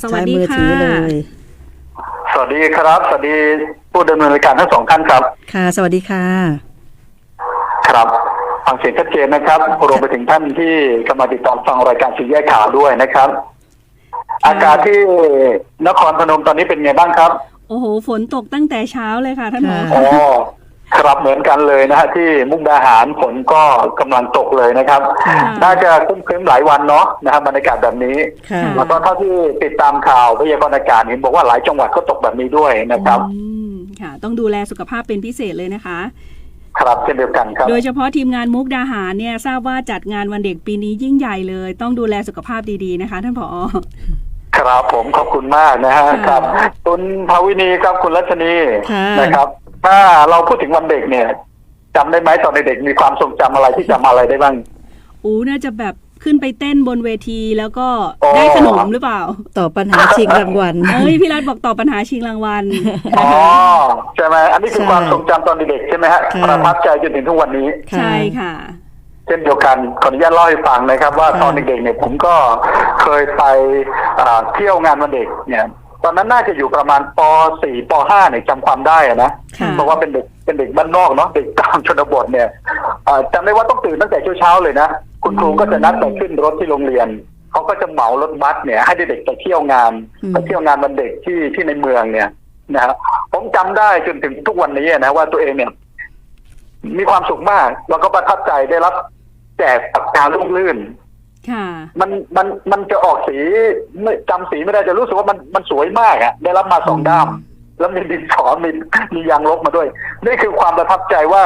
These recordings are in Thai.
สวัสใช้ดีมือค่ะถือเลยสวัสดีครับ สวัสดีผู้ดำเนินรายการทั้งสองท่านครับ ค่ะ สวัสดีค่ะ ครับฟังเสียงชัดเจนนะครับรวมไปถึงท่านที่กำลังติดตามฟังรายการสื่อแยกข่าวด้วยนะครับ อากาศที่นครพนมตอนนี้เป็นไงบ้างครับ โอ้โห ฝนตกตั้งแต่เช้าเลยค่ะท่านหมอ ค่ะอ๋อครับเหมือนกันเลยนะฮะที่มุกดาหารฝนก็กำลังตกเลยนะครับ ค่ะน่าจะครึ้มๆหลายวันเนาะนะครับบรรยากาศแบบนี้ค่ะค่ะแล้วก็เท่าที่ติดตามข่าวพยากรณ์อากาศเห็นบอกว่าหลายจังหวัดก็ตกแบบนี้ด้วยนะครับ อืมค่ะ ต้องดูแลสุขภาพเป็นพิเศษเลยนะคะ ครับเช่นเดียวกันครับ โดยเฉพาะทีมงานมุกดาหารเนี่ยทราบว่าจัดงานวันเด็กปีนี้ยิ่งใหญ่เลย ต้องดูแลสุขภาพดีๆนะคะท่านผอ ครับผมขอบคุณมากนะฮะค่ะครับ คุณภาวินีครับคุณรัชนีค่ะ นะครับ ถ้าเราพูดถึงวันเด็กเนี่ยจำได้ไหมตอนเด็กๆมีความทรงจำอะไรที่จำอะไรได้บ้างอูน่าจะแบบขึ้นไปเต้นบนเวทีแล้วก็อ๋อได้ขนมหรือเปล่าตอบปัญหาชิงรางวัลเอ้ยพี่รัฐบอกตอบปัญหาชิงรางวัลอ๋อใช่ไหมอันนี้คือใช่ความทรงจำตอนเด็กๆใช่ไหมฮะค่ะประทับใจจนถึงทุกวันนี้ค่ะใช่ค่ะ เช่นเดียวกันขออนุญาตเล่าให้ฟังนะครับ ว่าค่ะตอนเด็กๆเนี่ยผมก็เคยไปอ่าเที่ยวงานวันเด็กเนี่ย ตอนนั้นน่าจะอยู่ประมาณป .4 ป .5 เนี่ยจำความได้อะนะค่ะ เพราะว่าเป็นเด็กเป็นเด็กบ้านนอกเนาะเด็กตามชนบทเนี่ยเอ่อจำได้ว่าต้องตื่นตั้งแต่เช้าๆเลยนะ คุณครูก็จะนัดไปขึ้นรถที่โรงเรียน เขาก็จะเหมารถบัสเนี่ย ให้เด็กๆไปเที่ยวงานอืม ไปเที่ยวงานวันเด็กที่ที่ในเมืองเนี่ยนะครับผมจำได้จนถึงทุกวันนี้นะว่าตัวเองเนี่ย มีความสุขมาก แล้วก็ประทับใจได้รับแจกปากกาลูกลื่น ค่ะมันมันมันจะออกสีไม่จำสีไม่ได้จะรู้สึกว่ามันมันสวยมากอะได้รับมาสองด้าม แล้วมีดินสอมีมียางลบมาด้วย นี่คือความประทับใจว่า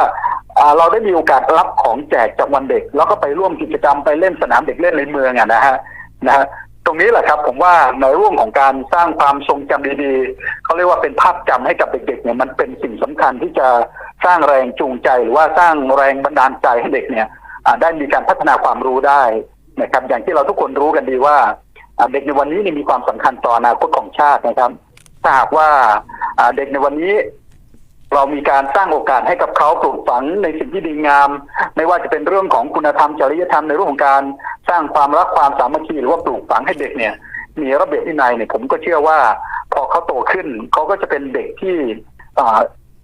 อ่าเราได้มีโอกาสรับของแจกจากวันเด็ก แล้วก็ไปร่วมกิจกรรมไปเล่นสนามเด็กเล่นในเมืองอะนะฮะนะฮะตรงนี้แหละครับ ผมว่าในเรื่องของการสร้างความทรงจำดีๆเขาเรียกว่าเป็นภาพจำให้กับเด็กๆเนี่ยมันเป็นสิ่งสำคัญที่จะสร้างแรงจูงใจ หรือว่าสร้างแรงบันดาลใจให้เด็กเนี่ยอ่าได้มีการพัฒนาความรู้ได้ นะครับ อย่างที่เราทุกคนรู้กันดีว่าเด็กในวันนี้นี่มีความสำคัญต่ออนาคตของชาตินะครับถ้าหากว่าเด็กในวันนี้ เรามีการสร้างโอกาสให้กับเขาปลูกฝังในสิ่งที่ดีงาม ไม่ว่าจะเป็นเรื่องของคุณธรรมจริยธรรมในเรื่องของการสร้างความรักความสามัคคีหรือว่าปลูกฝังให้เด็กเนี่ย มีระเบียบวินัยเนี่ยผมก็เชื่อว่า พอเขาโตขึ้นเขาก็จะเป็นเด็กที่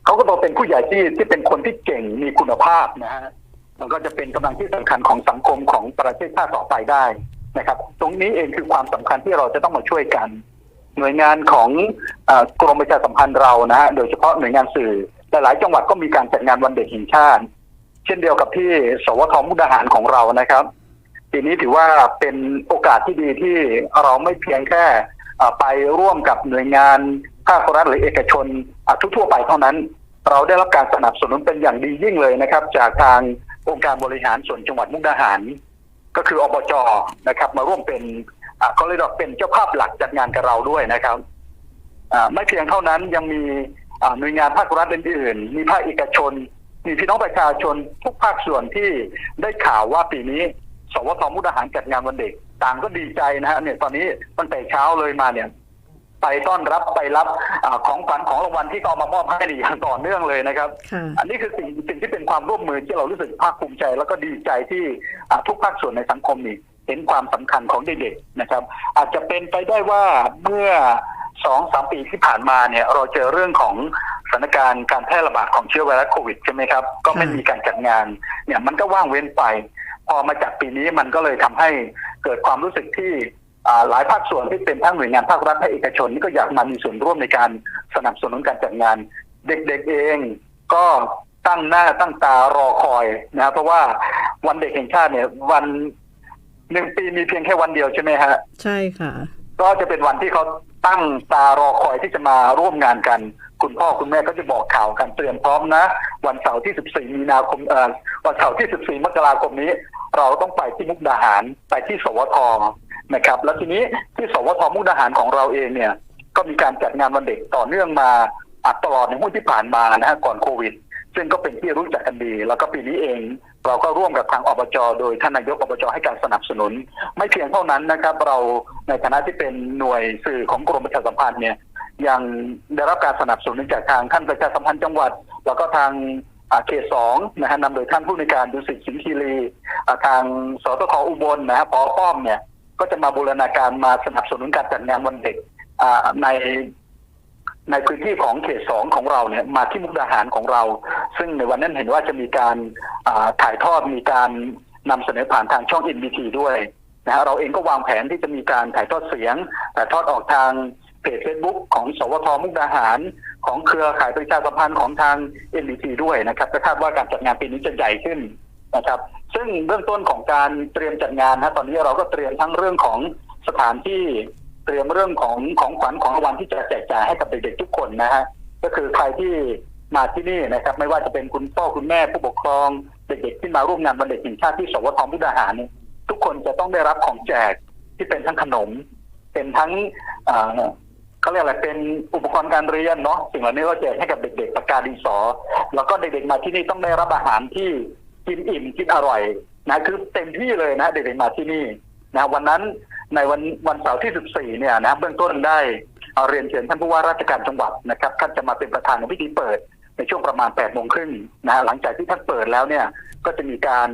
เขาก็โตเป็นผู้ใหญ่ที่ที่เป็นคนที่เก่งมีคุณภาพนะฮะ มันก็จะเป็นกำลังที่สำคัญของสังคมของประเทศชาติต่อไปได้นะครับ ตรงนี้เองคือความสำคัญที่เราจะต้องมาช่วยกัน หน่วยงานของอกรมประชาสัมพันธ์เรานะฮะโดยเฉพาะหน่วยงานสื่อหลายๆจังหวัดก็มีการจัดงานวันเด็กแห่งชาติ เช่นเดียวกับที่สวทมุกดาหารของเรานะครับปีนี้ถือว่าเป็นโอกาสที่ดีที่เราไม่เพียงแค่ไปร่วมกับหน่วยงานภาครัฐหรือเอกชนทั่วไปเท่านั้น เราได้รับการสนับสนุนเป็นอย่างดียิ่งเลยนะครับ จากทาง องค์การบริหารส่วนจังหวัดมุกดาหาร ก็คืออบจนะครับ มาร่วมเป็นเขาเรียกว่าเป็นเจ้าภาพหลักจัดงานกับเราด้วยนะครับไม่เพียงเท่านั้นยังมีหน่วยงานภาครัฐอื่นๆมีภาคเอกชน มีพี่น้องประชาชนทุกภาคส่วนที่ได้ข่าวว่าปีนี้ สวทมุกดาหารจัดงานวันเด็ก ต่างก็ดีใจนะฮะเนี่ยตอนนี้ตั้งแต่เช้าเลยมาเนี่ย ไปต้อนรับไปรับอาของขวัญของรางวัลที่เขาเอามามอบให้นี่อย่างต่อเนื่องเลยนะครับค่ะอันนี้คือสิ่งสิ่งที่เป็นความร่วมมือที่เรารู้สึกภาคภูมิใจ แล้วก็ดีใจที่อ่าทุกภาคส่วนในสังคมนี่เห็นความสำคัญของเด็กๆนะครับ อาจจะเป็นไปได้ว่าเมื่อสองสามปีที่ผ่านมาเนี่ยเราเจอเรื่องของสถานการณ์การแพร่ระบาดของเชื้อไวรัสโควิดใช่ไหมครับ ก็ไม่มีการจัดงานเนี่ยมันก็ว่างเว้นไป พอมาจากปีนี้มันก็เลยทำให้เกิดความรู้สึกที่อ่า หลายภาคส่วนที่เป็นทั้งหน่วยงานภาครัฐและเอกชนนี่ก็อยากมามีส่วนร่วมในการสนับสนุนการจัดงาน เด็กๆเองก็ตั้งหน้าตั้งตารอคอยนะเพราะว่าวันเด็กแห่งชาติเนี่ยวันหนึ่งปีมีเพียงแค่วันเดียวใช่ไหมฮะ ใช่ค่ะ ก็จะเป็นวันที่เขาตั้งตารอคอยที่จะมาร่วมงานกัน คุณพ่อคุณแม่ก็จะบอกข่าวกันเตือนพร้อมนะ วันเสาร์ที่ 14 มีนาคมเอ่อวันเสาร์ที่ 14 มกราคมนี้ เราต้องไปที่มุกดาหารไปที่สวท นะครับ แล้วทีนี้ที่สวทมุกดาหารของเราเองเนี่ย ก็มีการจัดงานวันเด็กต่อเนื่องมาอะตลอดในหุ้นที่ผ่านมานะฮะก่อนโควิด ซึ่งก็เป็นที่รู้จักกันดี แล้วก็ปีนี้เอง เราก็ร่วมกับทางอบจโดยท่านนายกอบจให้การสนับสนุน ไม่เพียงเท่านั้นนะครับ เราในฐานะที่เป็นหน่วยสื่อของกรมประชาสัมพันธ์เนี่ยยังได้รับการสนับสนุนจากทางท่านประชาสัมพันธ์จังหวัด แล้วก็ทางเขตสองนะฮะนำโดยท่านผู้ในการดุสิตสินคีรีทางสตคอุบลนะฮะพอป้อมเนี่ย ก็จะมาบูรณาการมาสนับสนุนการจัดงานวันเด็กในในพื้นที่ของเขตสองของเราเนี่ยมาที่มุกดาหารของเรา ซึ่งในวันนั้นเห็นว่าจะมีการถ่ายทอดมีการนำเสนอผ่านทางช่อง NBT ด้วยนะฮะเราเองก็วางแผนที่จะมีการถ่ายทอดเสียงถ่ายทอดออกทางเพจ Facebook ของสวทมุกดาหาร ของเครือข่ายประชาสัมพันธ์ของทาง NBT ด้วยนะครับก็คาดว่าการจัดงานปีนี้จะใหญ่ขึ้นนะครับ ซึ่งเบื้องต้นของการเตรียมจัดงานนะตอนนี้เราก็เตรียมทั้งเรื่องของสถานที่เตรียมเรื่องของของขวัญของรางวัลที่จะแจกจ่ายให้กับเด็กๆทุกคนนะฮะก็คือใครที่มาที่นี่นะครับ ไม่ว่าจะเป็นคุณพ่อคุณแม่ผู้ปกครอง เด็กๆที่มาร่วมงานวันเด็กแห่งชาติที่สวทมุกดาหารทุกคนจะต้องได้รับของแจกที่เป็นทั้งขนม เป็นทั้งอ่าเขาเรียกอะไรเป็นอุปกรณ์การเรียนเนาะสิ่งเหล่านี้ก็แจกให้กับเด็กๆปากกาดินสอ แล้วก็เด็กๆมาที่นี่ต้องได้รับอาหารที่ กินอิ่มกินอร่อยนะคือเต็มที่เลยนะเด็กๆมาที่นี่นะวันนั้นในวันวันเสาร์ที่ 14 เนี่ยนะเบื้องต้นได้เเรียนเชิญท่านผู้ว่าราชการจังหวัดนะครับท่านจะมาเป็นประธานในพิธีเปิดในช่วงประมาณ8โมงครึ่งนะหลังจากที่ท่านเปิดแล้วเนี่ยก็จะมีการ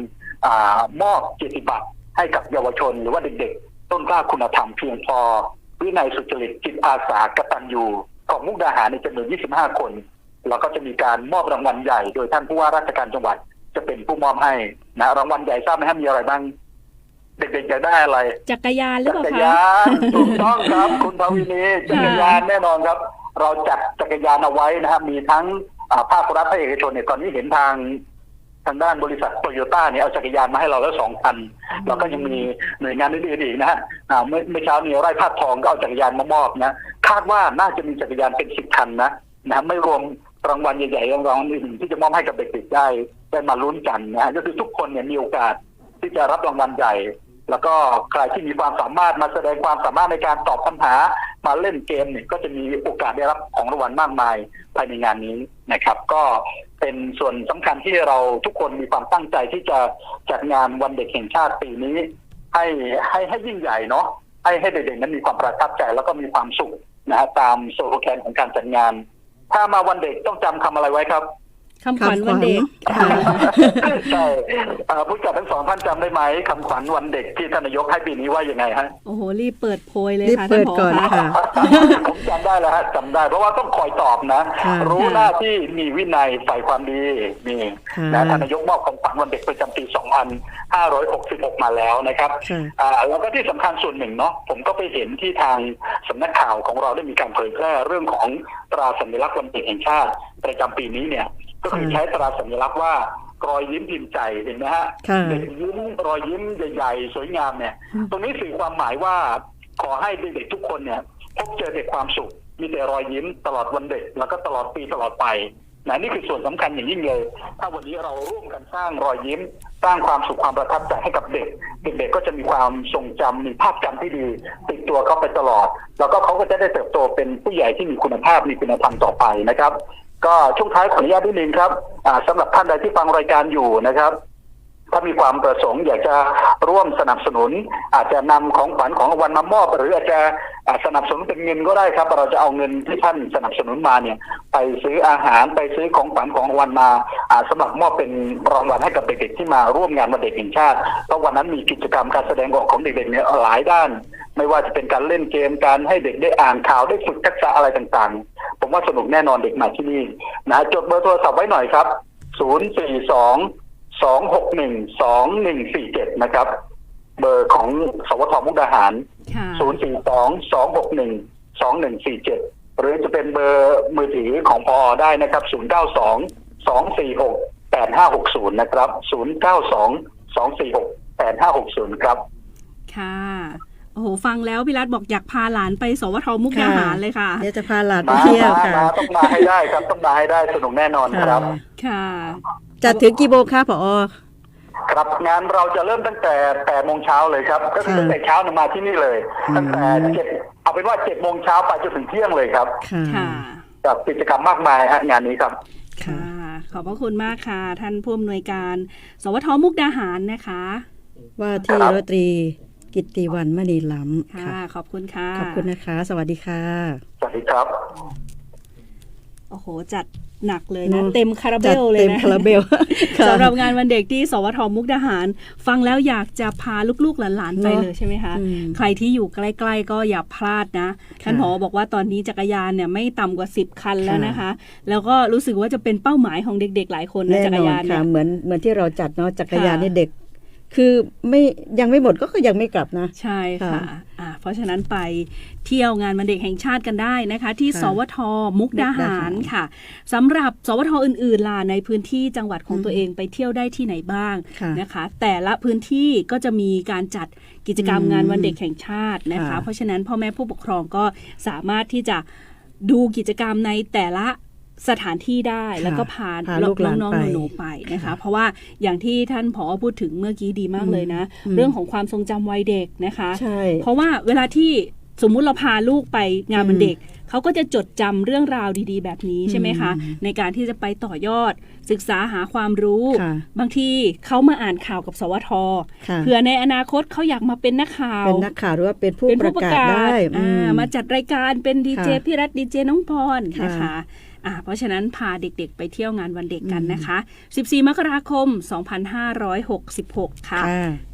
อามอบเกียรติบัตรให้กับเยาวชน หรือว่าเด็กๆ ต้นกล้าคุณธรรมเพียงพอ วินัยสุจริตจิตอาสากตัญญูของมุกดาหารในจำนวน 25 คน แล้วก็จะมีการมอบรางวัลใหญ่โดยท่านผู้ว่าราชการจังหวัด จะเป็นผู้มอบให้นะรางวัลใหญ่ทราบไหมครับมีอะไรบ้างเด็กๆอยากได้อะไร จักรยานหรือจัเปล่ากรคะยานถูกต้องครับ คุณภาวินีจักรยานแน่นอนครับ เราจัดจักรยานเอาไว้นะครับมีทั้งอ่าภาครัฐภาคเอกชนเนี่ยตอนนี้เห็นทางทางด้านบริษัทโตโยต้าเนี่ยเอาจักรยานมาให้เราแล้วสองคันแล้วก็ยังมีหน่วยงานอื่นๆอีกนะฮะอ่าเมื่อเมื่อเช้านี้ไร่ภาคทองก็เอาจักรยานมามอบนะคาดว่าน่าจะมีจักรยานเป็นสิบคันนะนะไม่รวมรางวัลใหญ่ๆรางวัลอื่นที่จะมอบให้กับเด็กๆได้ ได้มาลุ้นกันนะฮะก็คือทุกคนเนี่ยมีโอกาสที่จะรับรางวัลใหญ่ แล้วก็ใครที่มีความสามารถมาแสดงความสามารถในการตอบปัญหามาเล่นเกมเนี่ยก็จะมีโอกาสได้รับของรางวัลมากมายภายในงานนี้นะครับ ก็เป็นส่วนสำคัญที่เราทุกคนมีความตั้งใจที่จะจัดงานวันเด็กแห่งชาติปีนี้ ให้ให้ให้ยิ่งใหญ่เนาะให้ให้เด็กๆนั้นมีความประทับใจแล้วก็มีความสุขนะฮะตามโซโลแกนของการจัดงาน ถ้ามาวันเด็กต้องจำคำอะไรไว้ครับ คำขวัญวันเด็กค่ะใช่เอ่อผู้จัดทั้งสองท่านจำได้ไหมคำขวัญวันเด็กที่ท่านนายกให้ปีนี้ว่ายังไงฮะโอ้โหรีบเปิดโพยเลยรีบค่ะเปิท่านดผอก่อนคะค่ะผมจำได้แล้วฮะจำได้ เพราะว่าต้องคอยตอบนะค่ะรู้หน้าที่มีวินัยใฝ่ความดีนี่ค่ะนะท่านนายกมอบของขวัญวันเด็กประจำปี 2566 มาแล้วนะครับค่ะอ่าแล้วก็ที่สำคัญส่วนหนึ่งเนาะผมก็ไปเห็นที่ทางสำนักข่าวของเราได้มีการเผยแพร่เรื่องของตราสัญลักษณ์วันเด็กแห่งชาติประจำปีนี้เนี่ย ก็คือค่ะใช้ตราสัญลักษณ์ว่ารอยยิ้มพิมพ์ใจเห็นไหมฮะค่ะเด็กยิ้มรอยยิ้มใหญ่ๆ สวยงามเนี่ย ตรงนี้สื่อความหมายว่าขอให้เด็กๆทุกคนเนี่ย พบเจอแต่ความสุข มีแต่รอยยิ้มตลอดวันเด็ก แล้วก็ตลอดปีตลอดไป นะนี่คือส่วนสำคัญอย่างยิ่งเลย ถ้าวันนี้เราร่วมกันสร้างรอยยิ้ม สร้างความสุขความประทับใจให้กับเด็ก เด็กๆก็จะมีความทรงจำมีภาพจำที่ดี ติดตัวเขาไปตลอด แล้วก็เขาก็จะได้เติบโตเป็นผู้ใหญ่ที่มีคุณภาพมีคุณธรรมต่อไปนะครับ ก็ช่วงท้ายขออนุญาตนิดนึงครับสำสำหรับท่านใดที่ฟังรายการอยู่นะครับ ถ้ามีความประสงค์อยากจะร่วมสนับสนุน อาจจะนำของขวัญของรางวัลมามอบ หรืออาจจะสนับสนุนเป็นเงินก็ได้ครับ เราจะเอาเงินที่ท่านสนับสนุนมาเนี่ย ไปซื้ออาหารไปซื้อของขวัญของรางวัลมาอ่าสมัครมอบเป็นรางวัลให้กับเด็กๆที่มาร่วมงานวันเด็กแห่งชาติเพราะวันนั้นมีกิจกรรมการแสดงออกของเด็กๆเนี่ยหลายด้าน ไม่ว่าจะเป็นการเล่นเกมการให้เด็กได้อ่านข่าวได้ฝึกทักษะอะไรต่างๆ ผมว่าสนุกแน่นอนเด็กมาที่นี่นะจดเบอร์โทรศัพท์ไว้หน่อยครับ 042 สองหกหนึ่งสองหนึ่งสี่เจ็ดนะครับ เบอร์ของสวทมุกดาหารค่ะศูนย์สี่สองสองหกหนึ่งสองหนึ่งสี่เจ็ดหรือจะเป็นเบอร์มือถือของพอได้นะครับศูนย์เก้าสองสองสี่หกแปดห้าหกศูนย์นะครับศูนย์เก้าสองสองสี่หกแปดห้าหกศูนย์ครับ ค่ะโอ้โหฟังแล้วพี่รัฐบอกอยากพาหลานไปสวทมุกดาหารเลยค่ะเดี๋ยวจะพาหลานไปมาเที่ยวมาค่ะมาต้องมาให้ได้ครับต้องมาให้ได้สนุกแน่นอนครับ ค่ะ จัดถึงกี่โมงคะผอ ครับงานเราจะเริ่มตั้งแต่แปดโมงเช้าเลยครับ ก็คือค่ะตั้งแต่เช้าเนี่ยมาที่นี่เลยอืมตั้งแต่เจ็ดเอาเป็นว่าเจ็ดโมงเช้าไปจนถึงเที่ยงเลยครับค่ะค่ะกับกิจกรรมมากมายฮะงานนี้ครับ ค่ะ ขอบพระคุณมากค่ะ ท่านผู้อำนวยการ สวทมุกดาหารนะคะ ว่าที่ครับร้อยตรีกิตติวันมณีล้ำค่ะค่ะ ขอบคุณค่ะ ขอบคุณนะคะ สวัสดีค่ะ สวัสดีครับ โอ้โห จัด หนักเลยนะเนอะเต็มคาราเบจัดลเลยเต็มนะคาราเบลค่ะสำหรับงานวันเด็กที่สวทมุกดาหาร ฟังแล้วอยากจะพาลูกๆหลานๆไปเนอะเลยใช่ไหมคะอืมใครที่อยู่ใกล้ๆก็อย่าพลาดนะท่านผอบอกว่าตอนนี้จักรยานเนี่ยไม่ต่ำกว่า 10 คันแล้วนะคะ แล้วก็รู้สึกว่าจะเป็นเป้าหมายของเด็กๆหลายคนนะแน่จักนรอนยานเนี่ค่ะยเหมือนเหมือนที่เราจัดเนาะจักรยานค่ะนี่เด็ก คือไม่ยังไม่หมดก็คือยังไม่กลับนะ ใช่ค่ะค่ะอ่าเพราะฉะนั้นไปเที่ยวงานวันเด็กแห่งชาติกันได้นะคะ ที่ค่ะสวท มุกดาหารค่ะสำหรับสวทอื่นๆล่ะในพื้นที่จังหวัดของตัวเองไปเที่ยวได้ที่ไหนบ้างค่ะนะคะ แต่ละพื้นที่ก็จะมีการจัดกิจกรรมอืมงานวันเด็กแห่งชาตินะคะค่ะเพราะฉะนั้นพ่อแม่ผู้ปกครองก็สามารถที่จะดูกิจกรรมในแต่ละ สถานที่ได้ค่ะแล้วก็พาพาลูกหลานน้องไปๆหนูๆไปนะคะค่ะเพราะว่าอย่างที่ท่านผอพูดถึงเมื่อกี้ดีมากเลยนะอืมเรื่องของความทรงจำวัยเด็กนะคะใช่เพราะว่าเวลาที่สมมุติเราพาลูกไปงานวันอืมเด็กเขาก็จะจดจำเรื่องราวดีๆ แบบนี้ใช่ไหมคะอืมในการที่จะไปต่อยอด ศึกษาหาความรู้ค่ะบางทีเขามาอ่านข่าวกับสวทค่ะเผื่อในอนาคตเขาอยากมาเป็นนักข่าว เป็นนักข่าวหรือว่าเป็นผู้เป็นปผู้ระประกาศกาศได้อ่าอืมมาจัดรายการเป็นดีเจค่ะพี่รัฐดีเจน้องพรค่ะนะคะ อ่าเพราะฉะนั้นพาเด็กๆ ไปเที่ยวงานวันเด็กกันนะคะ 14 มกราคม 2566 ค่ะค่ะ